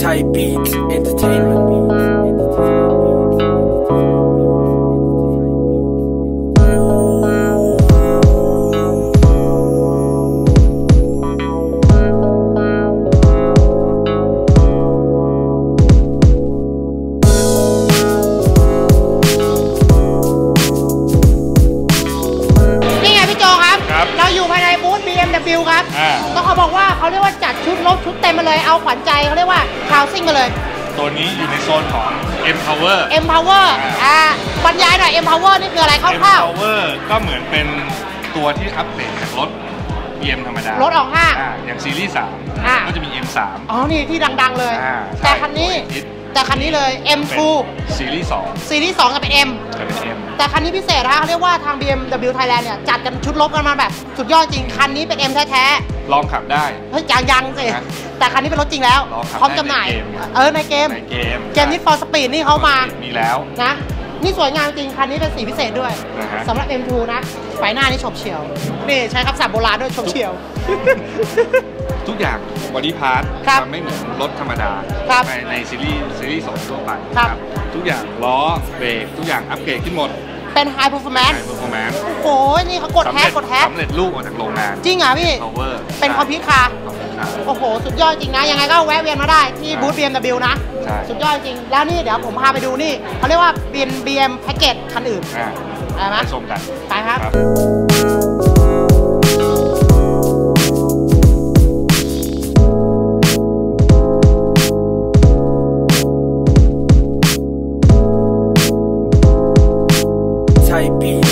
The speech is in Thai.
Thai Beat Entertainment ครับ เราอยู่ภายในบูธ BMW ครับต้องขอบอกว่า ชุดรถชุดเต็มมาเลยเอาขวัญใจเขาเรียกว่าคาวซิ่งมาเลย ตัวนี้อยู่ในโซนของ M Power M Power อ่าบรรยายหน่อย M Power นี่คืออะไรค M ร่าว Power ก็เหมือนเป็นตัวที่อัปเกรดจากรถ BM ธรรมดารถออกห้างาอย่างซีรีส์อ่า3ก็จะมี M3 ๆอ๋อ นี่ที่ดัง ๆ เลยอ่าแต่คันนี้ใช่แต่คันนี้เลย M2 เป็นซีรีส์2ซีรีส์2จะเป็น M จะเป็น M แต่คันนี้พิเศษนะเขาเรียกว่าทาง BMW Thailand เนี่ย จัดกันชุดลบกันมาแบบ สุดยอดจริง คันนี้เป็น M แท้ ลองขับได้ๆเฮ้ยยังยังสิฮะแต่คันนี้เป็นรถจริงแล้ว ลองขับพร้อมจำหน่าย ได้ในเกม เออในเกม ในเกมเกมนี้ for speed นี่เขามา มีแล้ว นะ นี่สวยงามจริง คันนี้เป็นสีพิเศษด้วยนะฮะ สำหรับ M2 นะไฟหน้านี่ฉบเฉียว นี่ใช้คำศัพท์โบราณด้วยฉบเฉียว ทุกอย่างบอดี้พาร์ทครับมันไม่เหมือนรถธรรมดาครับในในซีรีส์ซีรีส์สองทั่วไปครับ ทุกอย่างล้อเบรกทุกอย่างอัปเกรดขึ้นหมด เป็น high performance ไฮเปอร์ฟอร์แมนซ์โอ้ยนี่เขากดแฮกกดแฮกสำเร็จรูปออกจากโรงงานจริงเหรอพี่ power เป็นคอมพิวต์คาร์ โอ้โห สุดยอดจริงนะ ยังไงก็แวะเวียนมาได้ที่บูธ BMW นะ ใช่สุดยอดจริง แล้วนี่เดี๋ยวผมพาไปดูนี่ เขาเรียกว่าเป็น BM แพ็กเกจคันอื่น อ่าได้ไหม ไปชมกัน ไปครับครับ might be